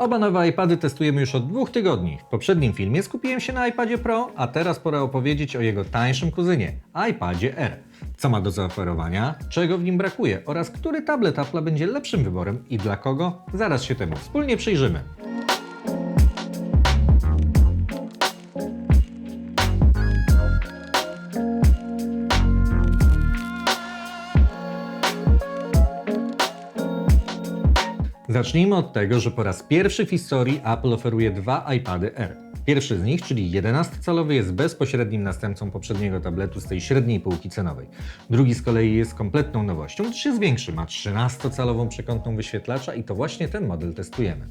Oba nowe iPady testujemy już od dwóch tygodni. W poprzednim filmie skupiłem się na iPadzie Pro, a teraz pora opowiedzieć o jego tańszym kuzynie, iPadzie R. Co ma do zaoferowania, czego w nim brakuje oraz który tablet Apple'a będzie lepszym wyborem i dla kogo? Zaraz się temu wspólnie przyjrzymy. Zacznijmy od tego, że po raz pierwszy w historii Apple oferuje dwa iPady R. Pierwszy z nich, czyli 11-calowy, jest bezpośrednim następcą poprzedniego tabletu z tej średniej półki cenowej. Drugi z kolei jest kompletną nowością, gdyż jest większy, ma 13-calową przekątną wyświetlacza i to właśnie ten model testujemy.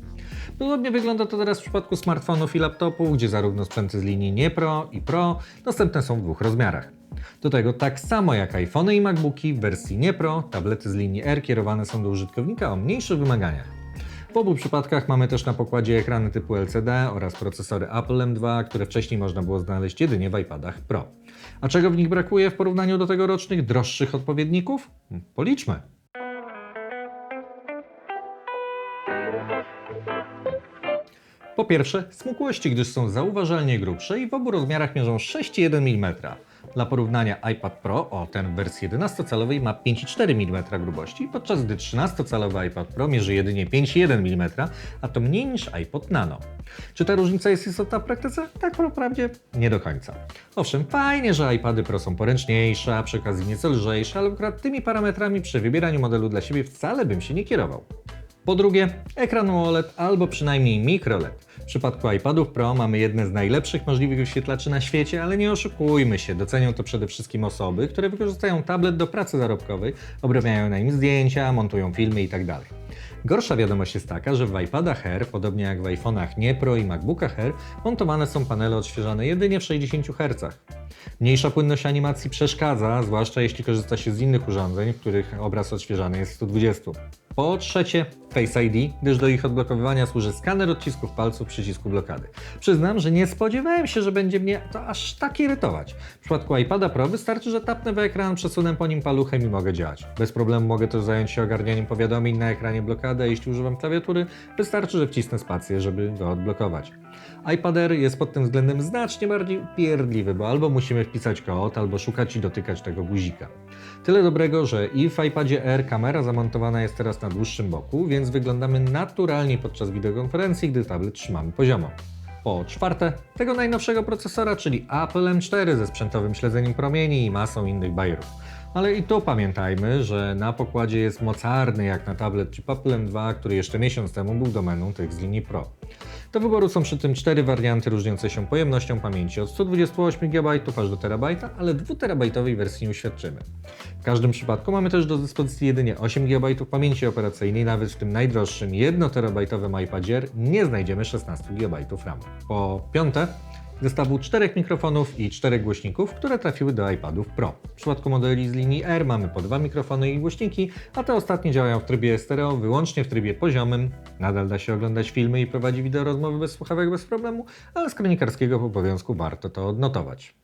Podobnie wygląda to teraz w przypadku smartfonów i laptopów, gdzie zarówno sprzęty z linii nie Pro i Pro dostępne są w dwóch rozmiarach. Do tego tak samo jak iPhony i MacBooki w wersji nie Pro, tablety z linii R kierowane są do użytkownika o mniejszych wymaganiach. W obu przypadkach mamy też na pokładzie ekrany typu LCD oraz procesory Apple M2, które wcześniej można było znaleźć jedynie w iPadach Pro. A czego w nich brakuje w porównaniu do tegorocznych, droższych odpowiedników? Hmm, Policzmy. Po pierwsze, smukłości, gdyż są zauważalnie grubsze i w obu rozmiarach mierzą 6,1 mm. Dla porównania iPad Pro, o ten w wersji 11-calowej ma 5,4 mm grubości, podczas gdy 13-calowy iPad Pro mierzy jedynie 5,1 mm, a to mniej niż iPod Nano. Czy ta różnica jest istotna w praktyce? Tak po prawdzie nie do końca. Owszem, fajnie, że iPady Pro są poręczniejsze, a przy okazji nieco lżejsze, ale akurat tymi parametrami przy wybieraniu modelu dla siebie wcale bym się nie kierował. Po drugie, ekran OLED albo przynajmniej microLED. Przypadku iPadów Pro mamy jedne z najlepszych możliwych wyświetlaczy na świecie, ale nie oszukujmy się, docenią to przede wszystkim osoby, które wykorzystają tablet do pracy zarobkowej, obrabiają na nim zdjęcia, montują filmy itd. Gorsza wiadomość jest taka, że w iPadach Air, podobnie jak w iPhone'ach nie Pro i MacBookach Air, montowane są panele odświeżane jedynie w 60 Hz. Mniejsza płynność animacji przeszkadza, zwłaszcza jeśli korzysta się z innych urządzeń, w których obraz odświeżany jest w 120. Po trzecie, Face ID, gdyż do ich odblokowywania służy skaner odcisków palców przycisku blokady. Przyznam, że nie spodziewałem się, że będzie mnie to aż tak irytować. W przypadku iPada Pro wystarczy, że tapnę w ekran, przesunę po nim paluchem i mogę działać. Bez problemu mogę też zająć się ogarnianiem powiadomień na ekranie blokady, a jeśli używam klawiatury, wystarczy, że wcisnę spację, żeby go odblokować. iPad Air jest pod tym względem znacznie bardziej pierdliwy, bo albo musimy wpisać kod, albo szukać i dotykać tego guzika. Tyle dobrego, że i w iPadzie Air kamera zamontowana jest teraz na dłuższym boku, więc wyglądamy naturalnie podczas wideokonferencji, gdy tablet trzymamy poziomo. Po czwarte, tego najnowszego procesora, czyli Apple M4 ze sprzętowym śledzeniem promieni i masą innych bajerów. Ale i tu pamiętajmy, że na pokładzie jest mocarny jak na tablet czy Apple M2, który jeszcze miesiąc temu był domeną tych z linii Pro. Do wyboru są przy tym cztery warianty różniące się pojemnością pamięci od 128 GB aż do terabajta, ale 2-terabajtowej wersji nie uświadczymy. W każdym przypadku mamy też do dyspozycji jedynie 8 GB pamięci operacyjnej, nawet w tym najdroższym 1-terabajtowym iPadzie nie znajdziemy 16 GB RAM. Po piąte, zestawu czterech mikrofonów i czterech głośników, które trafiły do iPadów Pro. W przypadku modeli z linii R mamy po dwa mikrofony i głośniki, a te ostatnie działają w trybie stereo wyłącznie w trybie poziomym. Nadal da się oglądać filmy i prowadzić wideo rozmowy bez słuchawek bez problemu, ale z kronikarskiego obowiązku warto to odnotować.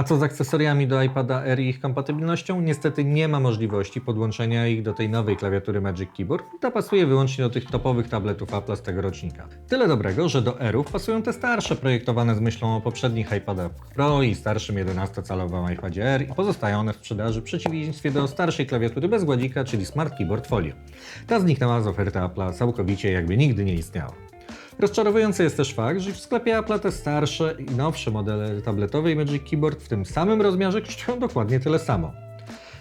A co z akcesoriami do iPada Air i ich kompatybilnością? Niestety nie ma możliwości podłączenia ich do tej nowej klawiatury Magic Keyboard. Ta pasuje wyłącznie do tych topowych tabletów Apple'a z tego rocznika. Tyle dobrego, że do Airów pasują te starsze, projektowane z myślą o poprzednich iPadach Pro i starszym 11-calowym iPadzie Air i pozostają one w sprzedaży w przeciwieństwie do starszej klawiatury bez gładzika, czyli Smart Keyboard Folio. Ta zniknęła z oferty Apple'a całkowicie, jakby nigdy nie istniała. Rozczarowujący jest też fakt, że w sklepie Apple te starsze i nowsze modele tabletowej Magic Keyboard w tym samym rozmiarze kosztują dokładnie tyle samo.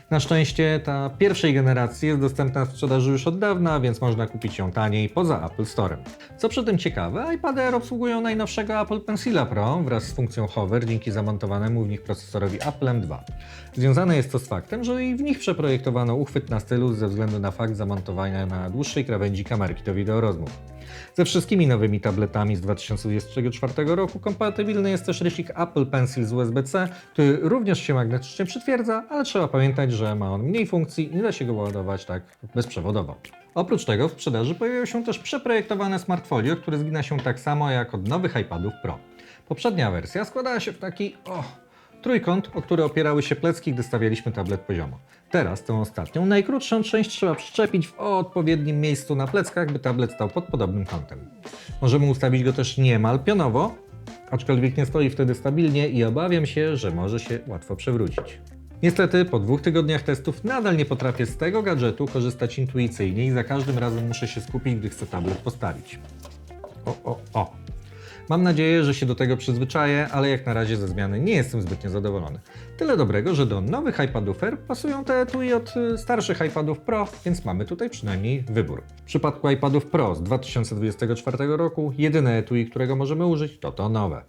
Na szczęście ta pierwszej generacji jest dostępna w sprzedaży już od dawna, więc można kupić ją taniej poza Apple Store. Co przy tym ciekawe, iPady Air obsługują najnowszego Apple Pencila Pro wraz z funkcją Hover dzięki zamontowanemu w nich procesorowi Apple M2. Związane jest to z faktem, że i w nich przeprojektowano uchwyt na stylu ze względu na fakt zamontowania na dłuższej krawędzi kamerki do wideo rozmów. Ze wszystkimi nowymi tabletami z 2024 roku kompatybilny jest też rysik Apple Pencil z USB-C, który również się magnetycznie przytwierdza, ale trzeba pamiętać, że ma on mniej funkcji i nie da się go ładować tak bezprzewodowo. Oprócz tego w sprzedaży pojawiło się też przeprojektowane smartfolio, które zgina się tak samo jak od nowych iPadów Pro. Poprzednia wersja składała się w taki, Trójkąt, o który opierały się plecki, gdy stawialiśmy tablet poziomo. Teraz tę ostatnią, najkrótszą część trzeba przyczepić w odpowiednim miejscu na pleckach, by tablet stał pod podobnym kątem. Możemy ustawić go też niemal pionowo, aczkolwiek nie stoi wtedy stabilnie i obawiam się, że może się łatwo przewrócić. Niestety, po dwóch tygodniach testów nadal nie potrafię z tego gadżetu korzystać intuicyjnie i za każdym razem muszę się skupić, gdy chcę tablet postawić. O, o, o. Mam nadzieję, że się do tego przyzwyczaję, ale jak na razie ze zmiany nie jestem zbytnio zadowolony. Tyle dobrego, że do nowych iPadów Air pasują te etui od y, starszych iPadów Pro, więc mamy tutaj przynajmniej wybór. W przypadku iPadów Pro z 2024 roku jedyne etui, którego możemy użyć, to to nowe.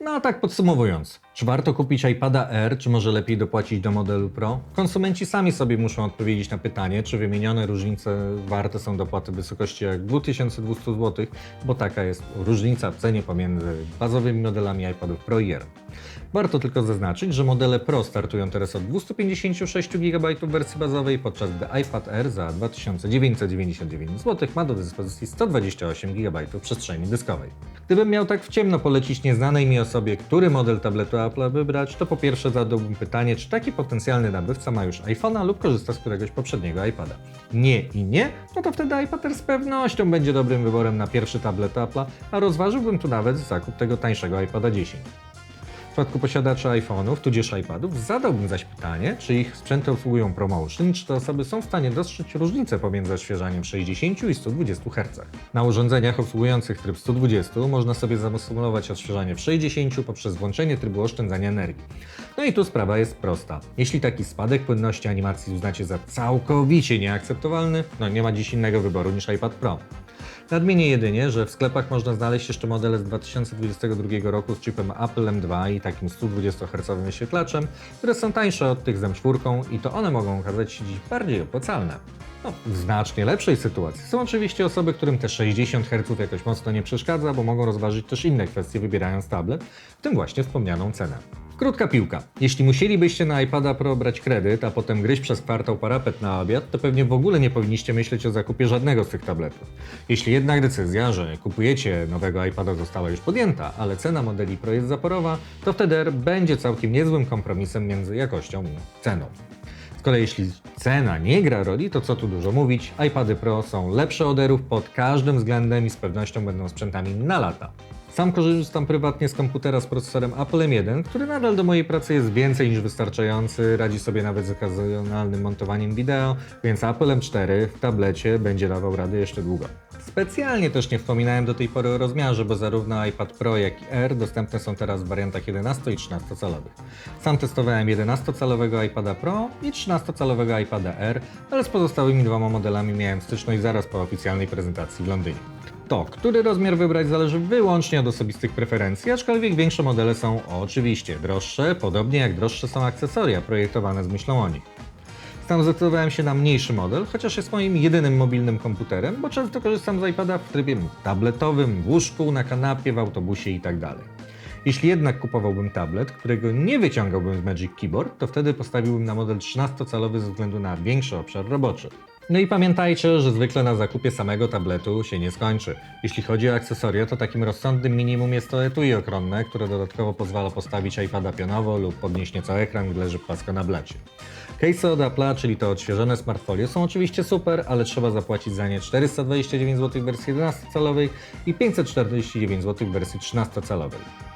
No a tak podsumowując, czy warto kupić iPada Air, czy może lepiej dopłacić do modelu Pro? Konsumenci sami sobie muszą odpowiedzieć na pytanie, czy wymienione różnice warte są dopłaty w wysokości jak 2200 zł, bo taka jest różnica w cenie pomiędzy bazowymi modelami iPadów Pro i Air. Warto tylko zaznaczyć, że modele Pro startują teraz od 256 GB wersji bazowej, podczas gdy iPad Air za 2999 zł ma do dyspozycji 128 GB przestrzeni dyskowej. Gdybym miał tak w ciemno polecić nieznanej mi osobie, który model tabletu Apple wybrać, to po pierwsze zadałbym pytanie, czy taki potencjalny nabywca ma już iPhone'a lub korzysta z któregoś poprzedniego iPada. Nie i nie, no to wtedy iPad z pewnością będzie dobrym wyborem na pierwszy tablet Apple'a, a rozważyłbym tu nawet zakup tego tańszego iPada 10. Przypadku posiadaczy iPhone'ów, tudzież iPadów, zadałbym zaś pytanie, czy ich sprzęty obsługują ProMotion, czy te osoby są w stanie dostrzec różnicę pomiędzy odświeżaniem w 60 i 120 Hz. Na urządzeniach obsługujących tryb 120 można sobie zasymulować odświeżanie w 60 poprzez włączenie trybu oszczędzania energii. No i tu sprawa jest prosta. Jeśli taki spadek płynności animacji uznacie za całkowicie nieakceptowalny, no nie ma dziś innego wyboru niż iPad Pro. Nadmienię jedynie, że w sklepach można znaleźć jeszcze modele z 2022 roku z chipem Apple M2 i takim 120 Hz wyświetlaczem, które są tańsze od tych z M4 i to one mogą okazać się dziś bardziej opłacalne. No, w znacznie lepszej sytuacji są oczywiście osoby, którym te 60 Hz jakoś mocno nie przeszkadza, bo mogą rozważyć też inne kwestie wybierając tablet, w tym właśnie wspomnianą cenę. Krótka piłka. Jeśli musielibyście na iPada Pro brać kredyt, a potem gryźć przez kwartał parapet na obiad, to pewnie w ogóle nie powinniście myśleć o zakupie żadnego z tych tabletów. Jeśli jednak decyzja, że kupujecie nowego iPada została już podjęta, ale cena modeli Pro jest zaporowa, to wtedy będzie całkiem niezłym kompromisem między jakością i ceną. Z kolei jeśli cena nie gra roli, to co tu dużo mówić, iPady Pro są lepsze od Airów pod każdym względem i z pewnością będą sprzętami na lata. Sam korzystam prywatnie z komputera z procesorem Apple M1, który nadal do mojej pracy jest więcej niż wystarczający, radzi sobie nawet z okazjonalnym montowaniem wideo, więc Apple M4 w tablecie będzie dawał radę jeszcze długo. Specjalnie też nie wspominałem do tej pory o rozmiarze, bo zarówno iPad Pro, jak i Air dostępne są teraz w wariantach 11 i 13 calowych. Sam testowałem 11-calowego iPada Pro i 13-calowego iPada Air, ale z pozostałymi dwoma modelami miałem styczność zaraz po oficjalnej prezentacji w Londynie. To, który rozmiar wybrać zależy wyłącznie od osobistych preferencji, aczkolwiek większe modele są oczywiście droższe, podobnie jak droższe są akcesoria projektowane z myślą o nich. Tam zdecydowałem się na mniejszy model, chociaż jest moim jedynym mobilnym komputerem, bo często korzystam z iPada w trybie tabletowym, w łóżku, na kanapie, w autobusie itd. Jeśli jednak kupowałbym tablet, którego nie wyciągałbym z Magic Keyboard, to wtedy postawiłbym na model 13-calowy ze względu na większy obszar roboczy. No i pamiętajcie, że zwykle na zakupie samego tabletu się nie skończy. Jeśli chodzi o akcesoria, to takim rozsądnym minimum jest to etui ochronne, które dodatkowo pozwala postawić iPada pionowo lub podnieść nieco ekran, gdy leży płasko na blacie. Case od Apple'a, czyli to odświeżone smartfolio, są oczywiście super, ale trzeba zapłacić za nie 429 zł w wersji 11-calowej i 549 zł w wersji 13-calowej.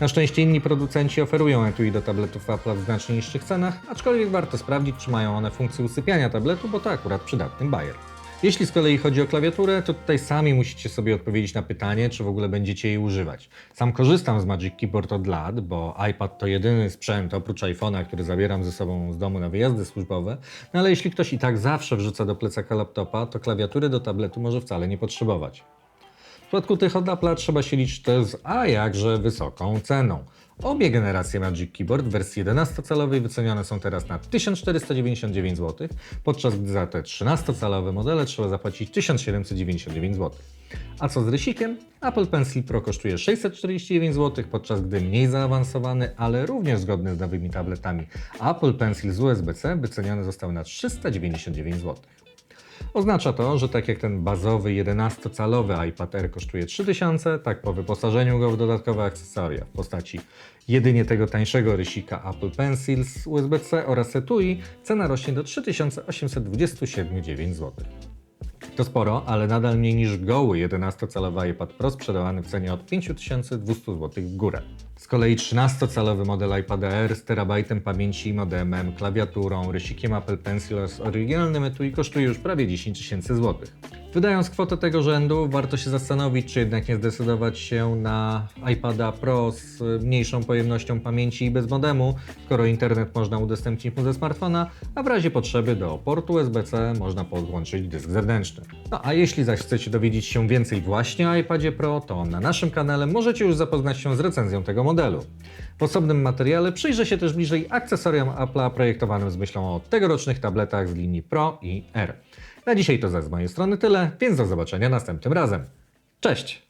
Na szczęście inni producenci oferują etui do tabletów Apple w znacznie niższych cenach, aczkolwiek warto sprawdzić, czy mają one funkcję usypiania tabletu, bo to akurat przydatny bajer. Jeśli z kolei chodzi o klawiaturę, to tutaj sami musicie sobie odpowiedzieć na pytanie, czy w ogóle będziecie jej używać. Sam korzystam z Magic Keyboard od lat, bo iPad to jedyny sprzęt oprócz iPhone'a, który zabieram ze sobą z domu na wyjazdy służbowe, no ale jeśli ktoś i tak zawsze wrzuca do plecaka laptopa, to klawiatury do tabletu może wcale nie potrzebować. W przypadku tych od Apple'a trzeba się liczyć też z a jakże wysoką ceną. Obie generacje Magic Keyboard w wersji 11-calowej wycenione są teraz na 1499 zł, podczas gdy za te 13-calowe modele trzeba zapłacić 1799 zł. A co z rysikiem? Apple Pencil Pro kosztuje 649 zł, podczas gdy mniej zaawansowany, ale również zgodny z nowymi tabletami Apple Pencil z USB-C wyceniony został na 399 zł. Oznacza to, że tak jak ten bazowy 11-calowy iPad Air kosztuje 3000, tak po wyposażeniu go w dodatkowe akcesoria w postaci jedynie tego tańszego rysika Apple Pencil z USB-C oraz etui cena rośnie do 3827,9 zł. To sporo, ale nadal mniej niż goły 11-calowy iPad Pro sprzedawany w cenie od 5200 zł w górę. Z kolei 13-calowy model iPada Air z terabajtem pamięci, modem M, klawiaturą, rysikiem Apple Pencil oraz oryginalnym etui kosztuje już prawie 10 tysięcy złotych. Wydając kwotę tego rzędu, warto się zastanowić, czy jednak nie zdecydować się na iPada Pro z mniejszą pojemnością pamięci i bez modemu, skoro internet można udostępnić mu ze smartfona, a w razie potrzeby do portu USB-C można podłączyć dysk zewnętrzny. No a jeśli zaś chcecie dowiedzieć się więcej właśnie o iPadzie Pro, to na naszym kanale możecie już zapoznać się z recenzją tego modelu. W osobnym materiale przyjrzę się też bliżej akcesoriom Apple'a projektowanym z myślą o tegorocznych tabletach z linii Pro i R. Na dzisiaj to zaś z mojej strony tyle, więc do zobaczenia następnym razem. Cześć!